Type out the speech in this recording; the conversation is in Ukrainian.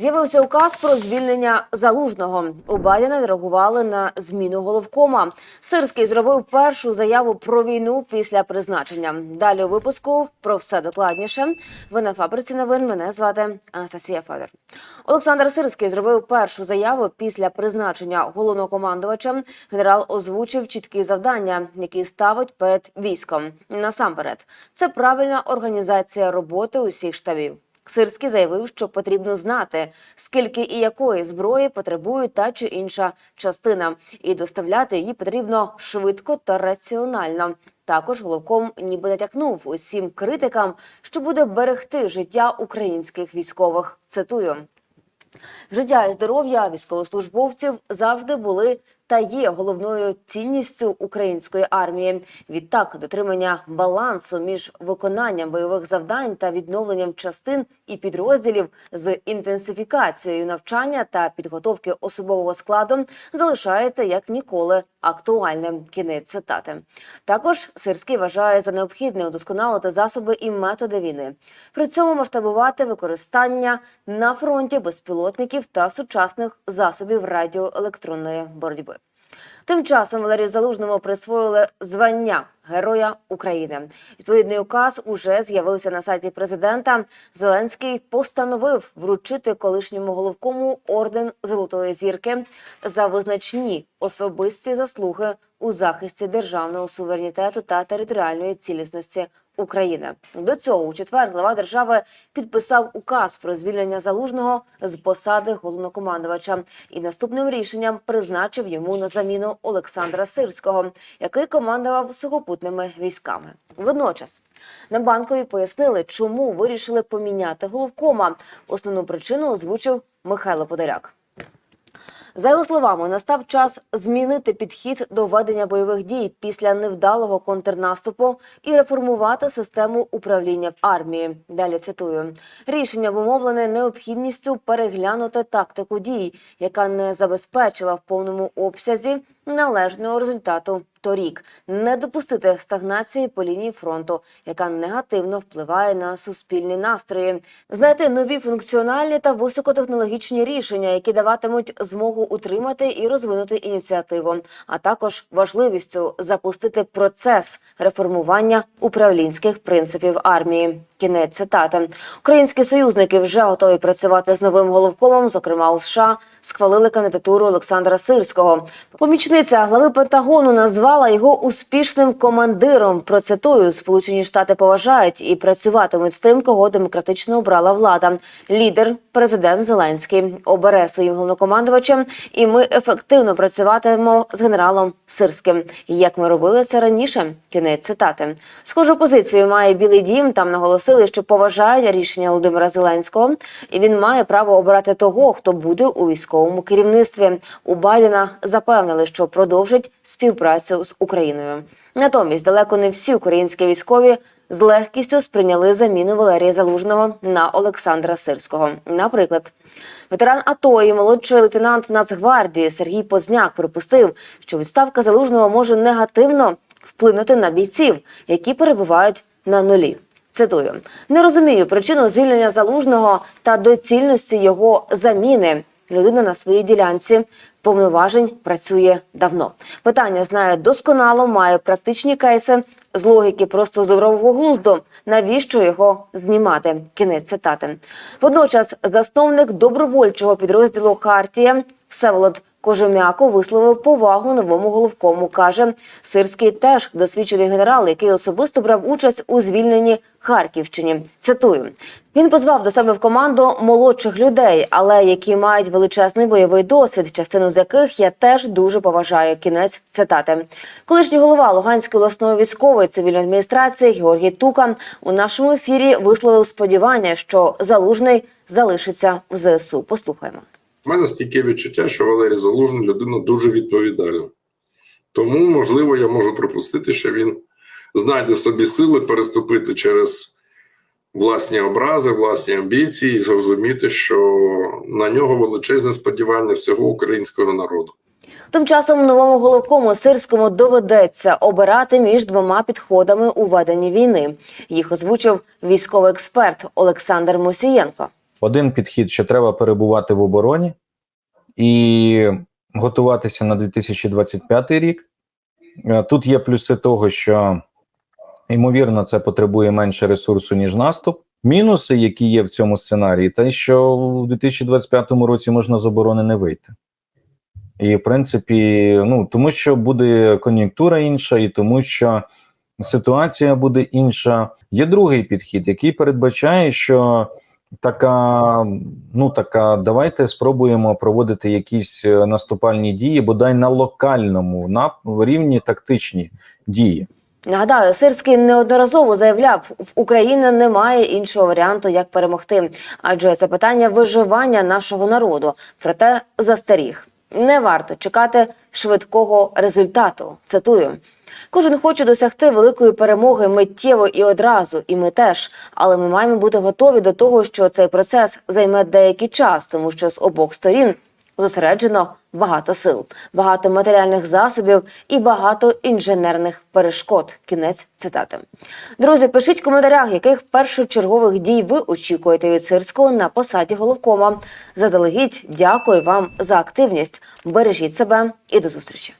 З'явився указ про звільнення залужного. У Байдена відреагували на зміну головкома. Сирський зробив першу заяву про війну після призначення. Далі у випуску про все докладніше. Ви на фабриці новин. Мене звати Анастасія Федор. Олександр Сирський зробив першу заяву після призначення головнокомандувача. Генерал озвучив чіткі завдання, які ставить перед військом. Насамперед, це правильна організація роботи усіх штабів. Сирський заявив, що потрібно знати, скільки і якої зброї потребує та чи інша частина, і доставляти її потрібно швидко та раціонально. Також головком ніби натякнув усім критикам, що буде берегти життя українських військових. Цитую. Життя і здоров'я військовослужбовців завжди були та є головною цінністю української армії. Відтак, дотримання балансу між виконанням бойових завдань та відновленням частин і підрозділів з інтенсифікацією навчання та підготовки особового складу залишається як ніколи актуальним. Кінець цитати. Також Сирський вважає за необхідне удосконалити засоби і методи війни. При цьому масштабувати використання на фронті безпілотників та сучасних засобів радіоелектронної боротьби. Тим часом Валерію Залужному присвоїли звання Героя України. Відповідний указ уже з'явився на сайті президента. Зеленський постановив вручити колишньому головкому орден Золотої зірки за визначні особисті заслуги у захисті державного суверенітету та територіальної цілісності України. До цього у четвер глава держави підписав указ про звільнення залужного з посади головнокомандувача і наступним рішенням призначив йому на заміну Олександра Сирського, який командував сухопутними військами. Водночас на банкові пояснили, чому вирішили поміняти головкома. Основну причину озвучив Михайло Подоляк. За його словами, настав час змінити підхід до ведення бойових дій після невдалого контрнаступу і реформувати систему управління в армії. Далі цитую: рішення обумовлене необхідністю переглянути тактику дій, яка не забезпечила в повному обсязі належного результату торік, не допустити стагнації по лінії фронту, яка негативно впливає на суспільні настрої, знайти нові функціональні та високотехнологічні рішення, які даватимуть змогу утримати і розвинути ініціативу, а також важливістю запустити процес реформування управлінських принципів армії. Кінець цитати. Українські союзники вже готові працювати з новим головкомом. Зокрема, у США схвалили кандидатуру Олександра Сирського. Помічниця глави Пентагону назвала його успішним командиром. Процитую, Сполучені Штати поважають і працюватимуть з тим, кого демократично обрала влада. Лідер, президент Зеленський, обере своїм головнокомандувачем, і ми ефективно працюватимемо з генералом Сирським. Як ми робили це раніше? Кінець цитати. Схожу позицію має Білий Дім. Там наголосили, що поважають рішення Володимира Зеленського, і він має право обирати того, хто буде у військовому керівництві. У Байдена запевнили, що продовжить співпрацю з Україною. Натомість далеко не всі українські військові з легкістю сприйняли заміну Валерія Залужного на Олександра Сирського. Наприклад, ветеран АТО і молодший лейтенант Нацгвардії Сергій Позняк припустив, що відставка залужного може негативно вплинути на бійців, які перебувають на нулі. Цитую: не розумію причину звільнення залужного та доцільності його заміни. Людина на своїй ділянці повноважень працює давно. Питання знає досконало, має практичні кейси з логіки просто здорового глузду. Навіщо його знімати? Кінець цитати. Водночас, засновник добровольчого підрозділу Хартія Всеволод Кожем'яко висловив повагу новому головкому. каже Сирський теж досвідчений генерал, який особисто брав участь у звільненні Харківщині. Цитую: він позвав до себе в команду молодших людей, але які мають величезний бойовий досвід, частину з яких я теж дуже поважаю. Кінець цитати. Колишній голова Луганської обласної військової цивільної адміністрації Георгій Тука у нашому ефірі висловив сподівання, що залужний залишиться в ЗСУ. Послухаємо. У мене стійке відчуття, що Валерій Залужний людина дуже відповідальна. Тому, можливо, я можу припустити, що він знайде в собі сили переступити через власні образи, власні амбіції і зрозуміти, що на нього величезне сподівання всього українського народу. Тим часом новому головкому сирському доведеться обирати між двома підходами у веденні війни. Їх озвучив військовий експерт Олександр Мосієнко. Один підхід, що треба перебувати в обороні і готуватися на 2025 рік. Е, Тут є плюси того, що ймовірно це потребує менше ресурсу, ніж наступ. Мінуси, які є в цьому сценарії, те, що у 2025 році можна з оборони не вийти. І, в принципі, ну тому що буде кон'юнктура інша, і тому що ситуація буде інша. Є другий підхід, який передбачає, що така, ну така, давайте спробуємо проводити якісь е, наступальні дії, бодай на локальному на рівні тактичні дії. Нагадаю, Сирський неодноразово заявляв, в Україні немає іншого варіанту, як перемогти, адже це питання виживання нашого народу. Проте застеріг. Не варто чекати швидкого результату. Цитую. Кожен хоче досягти великої перемоги миттєво і одразу, і ми теж. Але ми маємо бути готові до того, що цей процес займе деякий час, тому що з обох сторін зосереджено багато сил, багато матеріальних засобів і багато інженерних перешкод. Кінець цитати. Друзі, пишіть в коментарях, яких першочергових дій ви очікуєте від Сирського на посаді головкома. Заздалегідь дякую вам за активність. Бережіть себе і до зустрічі.